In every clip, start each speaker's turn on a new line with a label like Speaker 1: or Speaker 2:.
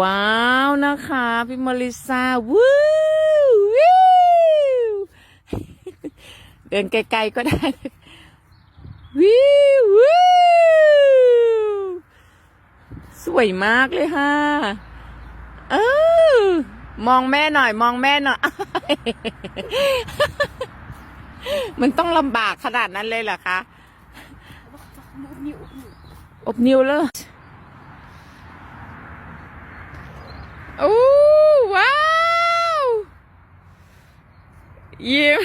Speaker 1: ว้าวนะคะพี่มาริซาวู้วิวเดินไกลๆก็ได้วิววิวสวยมากเลยค่ะเออมองแม่หน่อย มองแม่หน่อย มันต้องลำบากขนาดนั้นเลยเหรอคะ อบนิ้วเลย โอ้ว้าวยิ้ม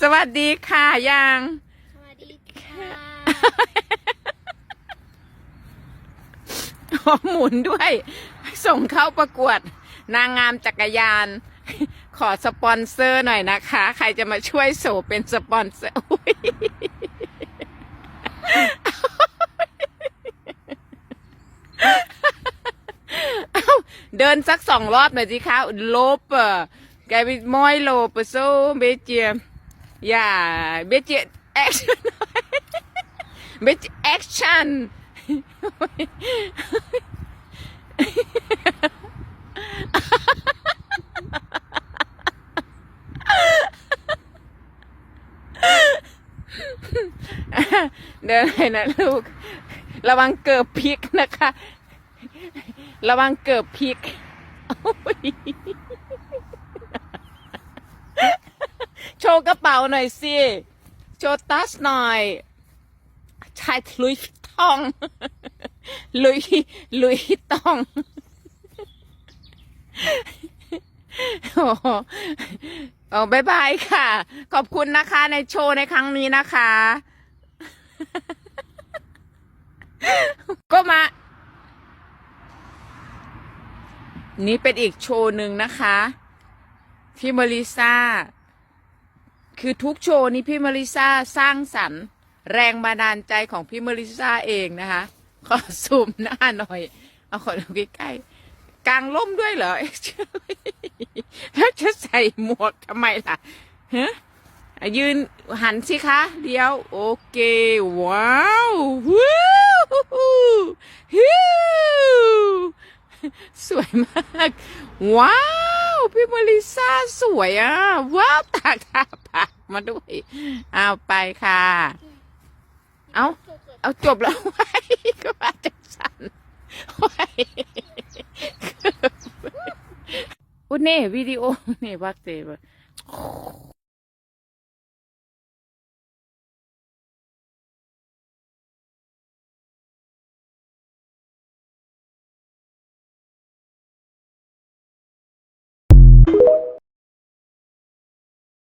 Speaker 1: สวัสดีค่ะยัง
Speaker 2: สวัสดีค่ะ
Speaker 1: อ๋อหมุนด้วย ส่งเข้าประกวด นางงามจักรยาน ขอสปอนเซอร์หน่อยนะคะ ใครจะมาช่วยโสเป็นสปอนเซอร์อุ๊ยเอ้า เดินสักสองรอบหน่อยสิคะโลปเออแกไปมอยโลปโซเบเจียอย่าเบเจียแอคชั่นเบเจียแอคชั่นเดินเลยนะลูก ระวังเกิบพริกนะคะ ระวังเกิบพริก โชว์กระเป๋าหน่อยสิ โชว์ตัสหน่อย ชายลุยทอง ลุย ลุยตองโอ้โอ้บายบายค่ะ ขอบคุณนะคะในโชว์ในครั้งนี้นะคะ ก็มา นี่เป็นอีกโชว์หนึ่งนะคะ พี่มาริซาคือทุกโชว์นี้พี่มาริซาสร้างสรรค์ แรงบันดาลใจของพี่มาริซาเองนะคะ ขอซูมหน้าหน่อย เอาขอดูใกล้ๆกลางร่มด้วยเหรอแล้วจะใส่หมวกทำไมล่ะฮะยืนหันสิคะเดี๋ยว โอเค ว้าววู้ฮู้ฮู้ สวยมาก ว้าว พี่มาริซาสวยอะ ว้าวตากทาปากมาด้วยเอาไปค่ะ เอาเอาจบแล้วไว้ก็มาจากสันไว้อุยเน่วิดีโอเน่วักเตบ